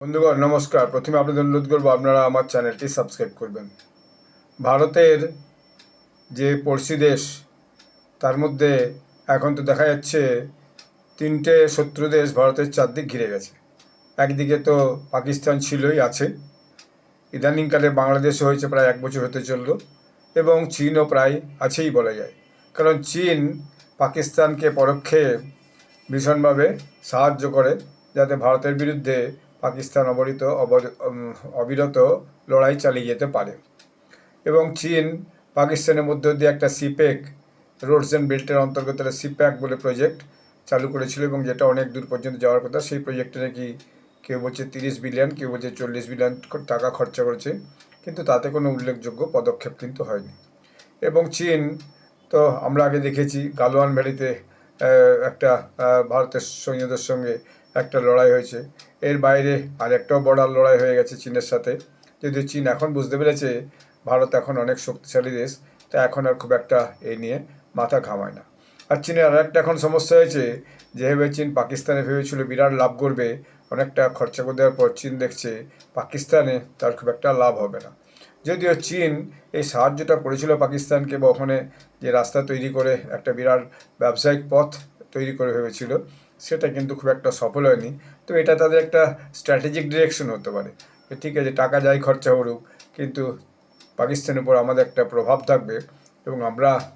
বন্ধুগণ, নমস্কার। প্রথমে আপনাদের অনুরোধ করব আপনারা আমার চ্যানেলটি সাবস্ক্রাইব করবেন। ভারতের যে পড়শি দেশ, তার মধ্যে এখন তো দেখা যাচ্ছে তিনটে শত্রু দেশ ভারতের চারদিক ঘিরে গেছে। একদিকে তো পাকিস্তান ছিলই, আছে। ইদানিংকালে বাংলাদেশও হয়েছে, প্রায় এক বছর হতে চলল। এবং চীনও প্রায় আছেই বলা যায়। কারণ চীন পাকিস্তানকে পরোক্ষে ভীষণভাবে সাহায্য করে, যাতে ভারতের বিরুদ্ধে পাকিস্তান অবরিত, অবর- অবিরত লড়াই চালিয়ে যেতে পারে। এবং চীন পাকিস্তানের মধ্য দিয়ে একটা সিপেক রোডস অ্যান্ড বেল্টের অন্তর্গত সিপ্যাক বলে প্রজেক্ট চালু করেছিল এবং যেটা অনেক দূর পর্যন্ত যাওয়ার কথা, সেই প্রজেক্টে নাকি কেউ বলছে তিরিশ বিলিয়ন, কেউ বলছে চল্লিশ বিলিয়ন টাকা খরচা করেছে, কিন্তু তাতে কোনো উল্লেখযোগ্য পদক্ষেপ কিন্তু হয়নি। এবং চীন, তো আমরা আগে দেখেছি, গালোয়ান ভ্যালিতে একটা ভারতের সৈন্যদের সঙ্গে একটা লড়াই হয়েছে। এর বাইরে আর একটাও বর্ডার লড়াই হয়ে গেছে চীনের সাথে। যদিও চীন এখন বুঝতে পেরেছে ভারত এখন অনেক শক্তিশালী দেশ, তা এখন আর খুব একটা এই নিয়ে মাথা ঘামায় না। আর চীনের আর একটা এখন সমস্যা হয়েছে যেভাবে চীন পাকিস্তানে ভেবেছিল বিরাট লাভ করবে, অনেকটা খরচা করে দেওয়ার পর চীন দেখছে পাকিস্তানে তার খুব একটা লাভ হবে না। যদিও চীন এই সাহায্যটা করেছিল পাকিস্তানকে বা ওখানে যে রাস্তা তৈরি করে একটা বিরাট ব্যবসায়িক পথ তৈরি করে ভেবেছিল সেটা কিন্তু খুব একটা সফল হয়নি। তো এটা তাদের একটা স্ট্র্যাটেজিক ডিরেকশন হতে পারে। ঠিক আছে, টাকা যাই খরচা করুক, কিন্তু পাকিস্তানের উপর আমাদের একটা প্রভাব থাকবে এবং আমরা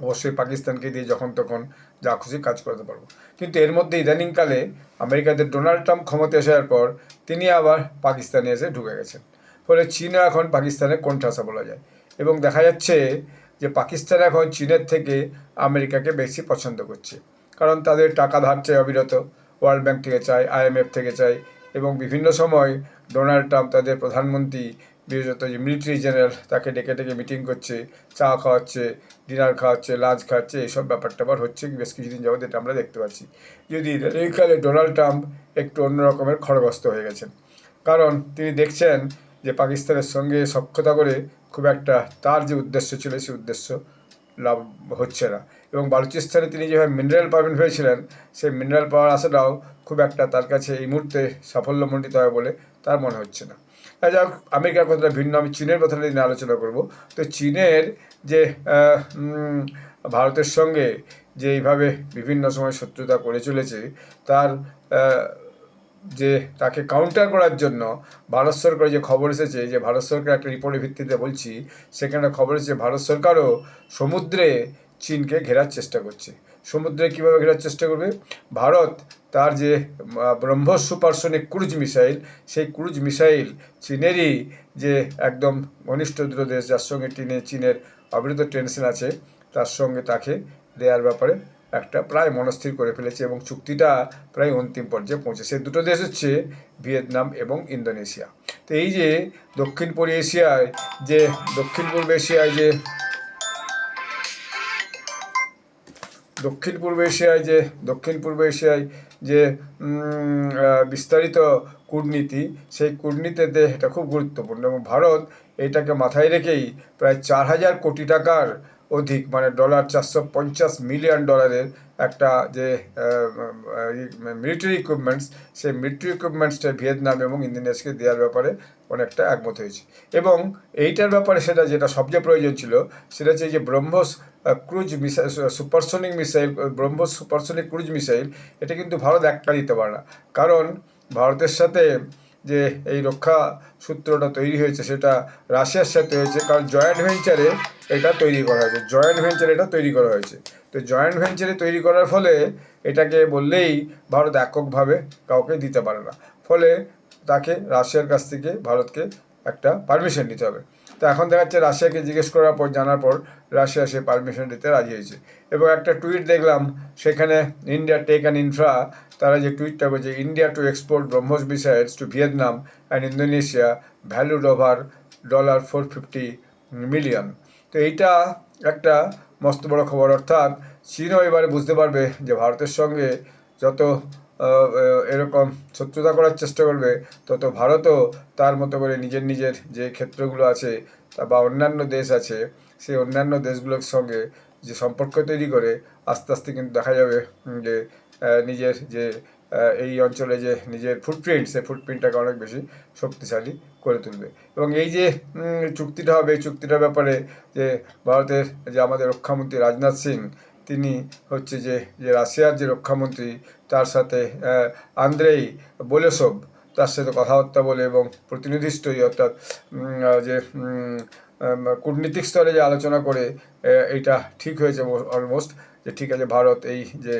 অবশ্যই পাকিস্তানকে দিয়ে যখন তখন যা খুশি কাজ করতে পারব। কিন্তু এর মধ্যে ইদানিংকালে আমেরিকাতে ডোনাল্ড ট্রাম্প ক্ষমতা আসার পর তিনি আবার পাকিস্তানে এসে ঢুকে গেছেন। ফলে চীনও এখন পাকিস্তানের কোণঠাসা বলা যায়। এবং দেখা যাচ্ছে যে পাকিস্তান এখন চীনের থেকে আমেরিকাকে বেশি পছন্দ করছে। কারণ তাদের টাকা ধার চায় অবিরত, ওয়ার্ল্ড ব্যাংক থেকে চায় আইএমএফ থেকে চায় এবং বিভিন্ন সময় ডোনাল্ড ট্রাম্প তাদের প্রধানমন্ত্রী, বিশেষত যে মিলিটারি জেনারেল, তাকে ডেকে ডেকে মিটিং করছে, চা খাওয়াচ্ছে, ডিনার খাওয়াচ্ছে, লাঞ্চ খাওয়াচ্ছে, এইসব ব্যাপারটা আবার হচ্ছে বেশ কিছুদিন যাবত এটা আমরা দেখতে পাচ্ছি। যদি এইকালে ডোনাল্ড ট্রাম্প একটু অন্য রকমের হয়ে গেছেন। কারণ তিনি দেখছেন যে পাকিস্তানের সঙ্গে সক্ষতা করে খুব একটা তার যে উদ্দেশ্য ছিল সেই উদ্দেশ্য লাভ হচ্ছে না। এবং বালুচিস্তানে তিনি যেভাবে মিনারেল পাবেন ভেবেছিলেন, সেই মিনারেল পাওয়ার আশাটাও খুব একটা তার কাছে এই মুহূর্তে সাফল্যমণ্ডিত হবে বলে তার মনে হচ্ছে না। যাই হোক, আমেরিকার কথাটা ভিন্ন, আমি চীনের কথাটা নিয়ে আলোচনা করব। তো চীনের যে ভারতের সঙ্গে যে এইভাবে বিভিন্ন সময় শত্রুতা করে চলেছে, তার যে তাকে কাউন্টার করার জন্য ভারত সরকার যে খবর এসেছে, যে ভারত সরকার একটা রিপোর্টের ভিত্তিতে বলছি, সেখানে খবর এসেছে ভারত সরকারও সমুদ্রে চীনকে ঘেরার চেষ্টা করছে। সমুদ্রে কীভাবে ঘেরার চেষ্টা করবে? ভারত তার যে ব্রহ্মস সুপারসনিক ক্রুজ মিসাইল, সেই ক্রুজ মিসাইল চীনেরই যে একদম ঘনিষ্ঠ দূর দেশ যার সঙ্গে চীনে, চীনের অবিরত টেনশন আছে, তার সঙ্গে তাকে দেওয়ার ব্যাপারে একটা প্রায় মনস্থির করে ফেলেছে এবং চুক্তিটা প্রায় অন্তিম পর্যায়ে পৌঁছেছে। দুটো দেশ হচ্ছে ভিয়েতনাম এবং ইন্দোনেশিয়া। তো এই যে দক্ষিণ পূর্ব এশিয়ায় যে, দক্ষিণ পূর্ব এশিয়ায় যে, দক্ষিণ পূর্ব এশিয়ায় যে, দক্ষিণ পূর্ব এশিয়ায় যে বিস্তারিত কূটনীতি, সেই কূটনীতিতে এটা খুব গুরুত্বপূর্ণ এবং ভারত এটাকে মাথায় রেখেই প্রায় চার হাজার কোটি টাকার অধিক মানে ডলার চারশো পঞ্চাশ মিলিয়ন ডলারের একটা যে মিলিটারি ইকুইপমেন্টস সেই মিলিটারি ইকুইপমেন্টসটা ভিয়েতনাম এবং ইন্দোনেশিয়াকে দেওয়ার ব্যাপারে অনেকটা একমত হয়েছে। এবং এইটার ব্যাপারে সেটা যেটা সবচেয়ে প্রয়োজন ছিল, সেটা হচ্ছে যে BrahMos cruise missile supersonic missile BrahMos supersonic cruise missile, এটা কিন্তু ভারত একটা দিতে পারে না। কারণ ভারতের সাথে যে এই রক্ষা সূত্রটা তৈরি হয়েছে, সেটা রাশিয়ার সাথে হয়েছে। কারণ জয়েন্ট ভেঞ্চারে এটা তৈরি করা হয়েছে। জয়েন্ট ভেঞ্চারে এটা তৈরি করা হয়েছে। তো জয়েন্ট ভেঞ্চারে তৈরি করার ফলে এটাকে বললেই ভারত এককভাবে কাউকে দিতে পারে না। ফলে তাকে রাশিয়ার কাছ থেকে ভারতকে একটা পারমিশন নিতে হবে। তো এখন দেখা যাচ্ছে রাশিয়াকে জিজ্ঞেস করার পর, জানার পর রাশিয়া সে পারমিশন দিতে রাজি হয়েছে। এবং একটা টুইট দেখলাম, সেখানে ইন্ডিয়া টেক অ্যান্ড ইনফ্রা তারা যে টুইটটা বলছে India to export BrahMos missiles to Vietnam and Indonesia valued over dollar four fifty million তো এইটা একটা মস্ত বড় খবর। অর্থাৎ চীনও এবারে বুঝতে পারবে যে ভারতের সঙ্গে যত এরকম শত্রুতা করার চেষ্টা করবে তত ভারতও তার মতো করে নিজের নিজের যে ক্ষেত্রগুলো আছে বা অন্যান্য দেশ আছে, সেই অন্যান্য দেশগুলোর সঙ্গে যে সম্পর্ক তৈরি করে, আস্তে আস্তে কিন্তু দেখা যাবে যে নিজের যে এই অঞ্চলে যে নিজের ফুটপ্রিন্ট সেই ফুটপ্রিন্টটাকে অনেক বেশি শক্তিশালী করে তুলবে। এবং এই যে চুক্তিটা হবে, এই চুক্তিটার ব্যাপারে যে ভারতের যে আমাদের রক্ষামন্ত্রী রাজনাথ সিং তিনি হচ্ছে যে যে রাশিয়ার যে রক্ষামন্ত্রী, তার সাথে আন্দ্রেই বোলেসব তার সাথে কথাবার্তা বলে এবং প্রতিনিধি স্তরীয় অর্থাৎ যে কূটনীতিক স্তরে যে আলোচনা করে এইটা ঠিক হয়েছে অলমোস্ট যে ঠিক আছে ভারত এই যে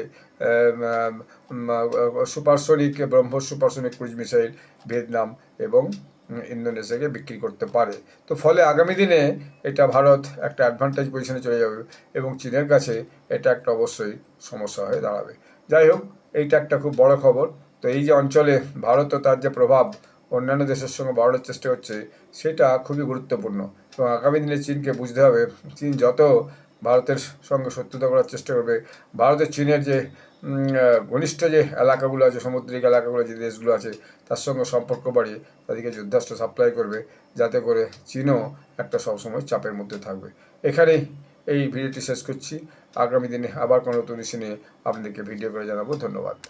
supersonic BrahMos supersonic cruise missile, Vietnam এবং ইন্দোনেশিয়াকে বিক্রি করতে পারে। তো ফলে আগামী দিনে এটা ভারত একটা অ্যাডভান্টেজ পজিশনে চলে যাবে এবং চীনের কাছে এটা একটা অবশ্যই সমস্যা হয়ে দাঁড়াবে। যাই হোক, এইটা একটা খুব বড় খবর। তো এই যে অঞ্চলে ভারত ও তার যে প্রভাব, অন্যান্য দেশের সঙ্গে বাড়ানোর চেষ্টা হচ্ছে, সেটা খুবই গুরুত্বপূর্ণ। এবং আগামী দিনে চীনকে বুঝতে হবে, চীন যত ভারতের সঙ্গে শত্রুতা করার চেষ্টা করবে ভারতের চীনের যে ঘনিষ্ঠ যে এলাকাগুলো আছে, সামুদ্রিক এলাকাগুলো, যে দেশগুলো আছে, তার সঙ্গে সম্পর্ক বাড়িয়ে তাদেরকে যুদ্ধাস্ত্র সাপ্লাই করবে, যাতে করে চীনও একটা সবসময় চাপের মধ্যে থাকবে। এখানেই এই ভিডিওটি শেষ করছি। আগামী দিনে আবার কোনো নতুন ইস্যু নিয়ে আপনাদেরকে ভিডিও করে জানাব। ধন্যবাদ।